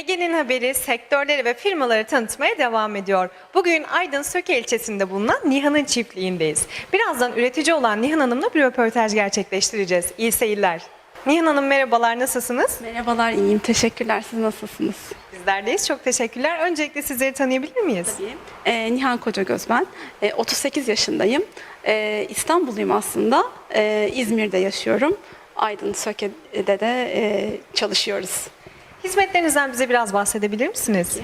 Ege'nin haberi sektörleri ve firmaları tanıtmaya devam ediyor. Bugün Aydın Söke ilçesinde bulunan Nihan'ın çiftliğindeyiz. Birazdan üretici olan Nihan Hanım'la bir röportaj gerçekleştireceğiz. İyi seyirler. Nihan Hanım merhabalar, nasılsınız? Merhabalar, iyiyim. Teşekkürler. Siz nasılsınız? Bizlerdeyiz, çok teşekkürler. Öncelikle sizleri tanıyabilir miyiz? Ee, Nihan Kocagöz ben. Ee, 38 yaşındayım. Ee, İstanbulluyum aslında. Ee, İzmir'de yaşıyorum. Aydın Söke'de de e, çalışıyoruz. Hizmetlerinizden bize biraz bahsedebilir misiniz?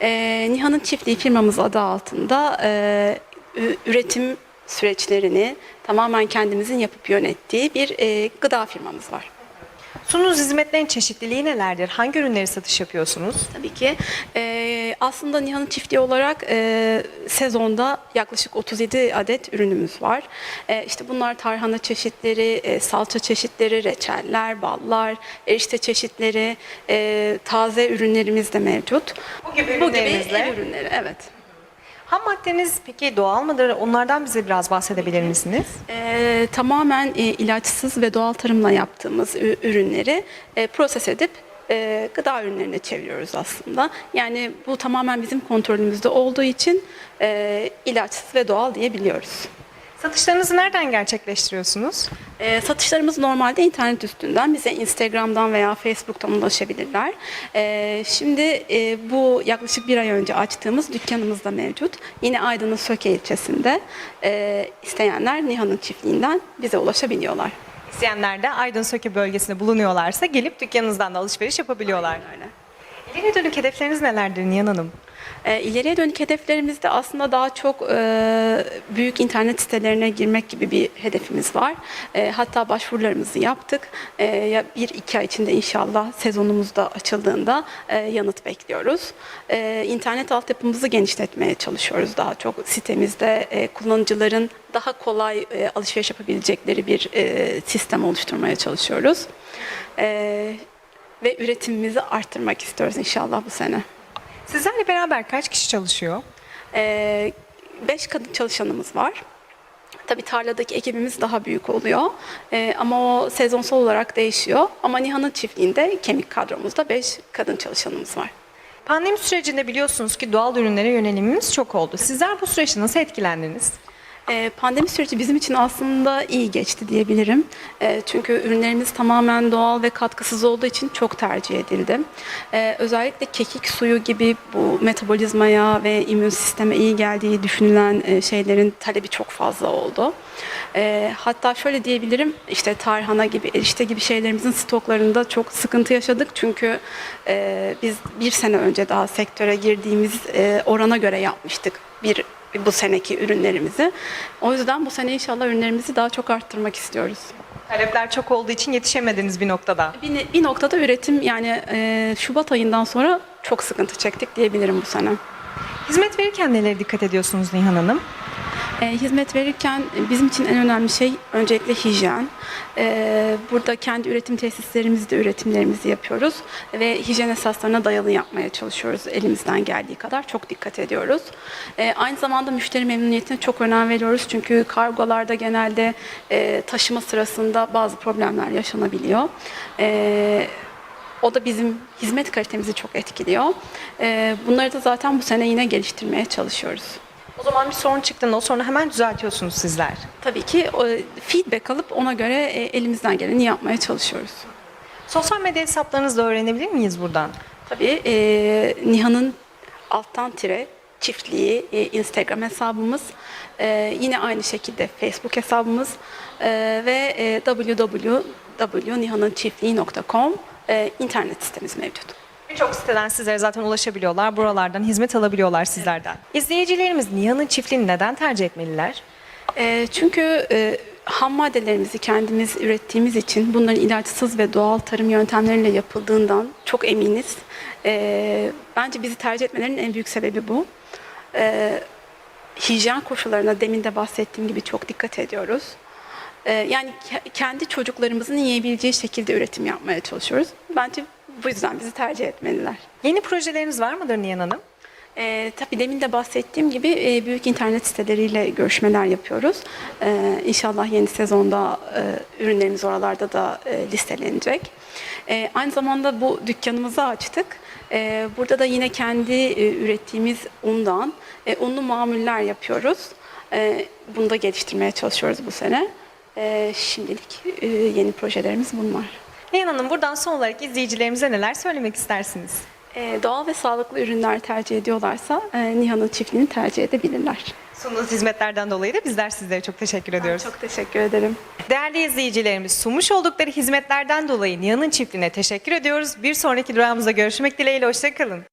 Ee, Nihan'ın çiftliği firmamız adı altında e, üretim süreçlerini tamamen kendimizin yapıp yönettiği bir e, gıda firmamız var. Sunuz hizmetlerin çeşitliliği nelerdir? Hangi ürünleri satış yapıyorsunuz? Tabii ki. Ee, aslında Nihan'ın çiftliği olarak e, sezonda yaklaşık 37 adet ürünümüz var. E, işte bunlar tarhana çeşitleri, e, salça çeşitleri, reçeller, ballar, erişte çeşitleri, e, taze ürünlerimiz de mevcut. Bu gibi Bu gibi ev ürünleri, evet. Ham maddeniz peki doğal mıdır? Onlardan bize biraz bahsedebilir misiniz? E, tamamen e, ilaçsız ve doğal tarımla yaptığımız ürünleri e, proses edip e, gıda ürünlerine çeviriyoruz aslında. Yani bu tamamen bizim kontrolümüzde olduğu için e, ilaçsız ve doğal diyebiliyoruz. Satışlarınızı nereden gerçekleştiriyorsunuz? E, satışlarımız normalde internet üstünden bize Instagram'dan veya Facebook'tan ulaşabilirler. E, şimdi e, bu yaklaşık bir ay önce açtığımız dükkanımız da mevcut. Yine Aydın'ın Söke ilçesinde e, isteyenler Nihan'ın çiftliğinden bize ulaşabiliyorlar. İsteyenler de Aydın Söke bölgesinde bulunuyorlarsa gelip dükkanınızdan da alışveriş yapabiliyorlar. Öyle. İleri dönük hedefleriniz nelerdir Nihan Hanım? E, ileriye dönük hedeflerimizde aslında daha çok e, büyük internet sitelerine girmek gibi bir hedefimiz var. E, hatta başvurularımızı yaptık. E, bir iki ay içinde inşallah sezonumuz da açıldığında e, yanıt bekliyoruz. E, internet altyapımızı genişletmeye çalışıyoruz daha çok. Sitemizde e, kullanıcıların daha kolay e, alışveriş yapabilecekleri bir e, sistem oluşturmaya çalışıyoruz. E, ve üretimimizi arttırmak istiyoruz inşallah bu sene. Sizlerle beraber kaç kişi çalışıyor? Ee, beş kadın çalışanımız var. Tabii tarladaki ekibimiz daha büyük oluyor. Ee, ama o sezonsal olarak değişiyor. Ama Nihan'ın çiftliğinde kemik kadromuzda beş kadın çalışanımız var. Pandemi sürecinde biliyorsunuz ki doğal ürünlere yönelimimiz çok oldu. Sizler bu süreçte nasıl etkilendiniz? Ee, pandemi süreci bizim için aslında iyi geçti diyebilirim. Ee, çünkü ürünlerimiz tamamen doğal ve katkısız olduğu için çok tercih edildi. Ee, özellikle kekik suyu gibi bu metabolizmaya ve immün sisteme iyi geldiği düşünülen e, şeylerin talebi çok fazla oldu. Hatta şöyle diyebilirim, işte tarhana gibi, erişte gibi şeylerimizin stoklarında çok sıkıntı yaşadık. Çünkü e, biz bir sene önce daha sektöre girdiğimiz e, orana göre yapmıştık bir bu seneki ürünlerimizi. O yüzden bu sene inşallah ürünlerimizi daha çok arttırmak istiyoruz. Talepler çok olduğu için yetişemediniz bir noktada. Bir, bir noktada üretim yani e, Şubat ayından sonra çok sıkıntı çektik diyebilirim bu sene. Hizmet verirken nelere dikkat ediyorsunuz Nihan Hanım? E, hizmet verirken bizim için en önemli şey öncelikle hijyen. E, burada kendi üretim tesislerimizde üretimlerimizi yapıyoruz ve hijyen esaslarına dayalı yapmaya çalışıyoruz elimizden geldiği kadar. Çok dikkat ediyoruz. E, aynı zamanda müşteri memnuniyetine çok önem veriyoruz çünkü kargolarda genelde taşıma sırasında bazı problemler yaşanabiliyor. O da bizim hizmet kalitemizi çok etkiliyor. Bunları da zaten bu sene yine geliştirmeye çalışıyoruz. O zaman bir sorun çıktığında o sorunu hemen düzeltiyorsunuz sizler. Tabii ki feedback alıp ona göre e, elimizden geleni yapmaya çalışıyoruz. Sosyal medya hesaplarınızı da öğrenebilir miyiz buradan? Tabii e, Nihan'ın alttan tire çiftliği e, Instagram hesabımız, e, yine aynı şekilde Facebook hesabımız e, ve e, www.nihanınçiftliği.com e, internet sitemiz mevcut. Birçok siteden sizlere zaten ulaşabiliyorlar. Buralardan hizmet alabiliyorlar sizlerden. İzleyicilerimiz Nihan'ın çiftliğini neden tercih etmeliler? E, çünkü e, ham maddelerimizi kendimiz ürettiğimiz için bunların ilaçsız ve doğal tarım yöntemleriyle yapıldığından çok eminiz. E, bence bizi tercih etmelerinin en büyük sebebi bu. E, hijyen koşullarına demin de bahsettiğim gibi çok dikkat ediyoruz. E, yani ke- kendi çocuklarımızın yiyebileceği şekilde üretim yapmaya çalışıyoruz. Bence bu yüzden bizi tercih etmeliler. Yeni projeleriniz var mıdır Nihan Hanım? E, tabii demin de bahsettiğim gibi e, büyük internet siteleriyle görüşmeler yapıyoruz. E, inşallah yeni sezonda e, ürünlerimiz oralarda da e, listelenecek. E, aynı zamanda bu dükkanımızı açtık. E, burada da yine kendi e, ürettiğimiz undan e, unlu mamuller yapıyoruz. E, bunu da geliştirmeye çalışıyoruz bu sene. E, şimdilik e, yeni projelerimiz bunlar. Nihan Hanım buradan son olarak izleyicilerimize neler söylemek istersiniz? E, doğal ve sağlıklı ürünler tercih ediyorlarsa e, Nihan'ın çiftliğini tercih edebilirler. Sunduğunuz hizmetlerden dolayı da bizler sizlere çok teşekkür ediyoruz. Çok teşekkür ederim. Değerli izleyicilerimiz sunmuş oldukları hizmetlerden dolayı Nihan'ın çiftliğine teşekkür ediyoruz. Bir sonraki durağımızda görüşmek dileğiyle hoşçakalın.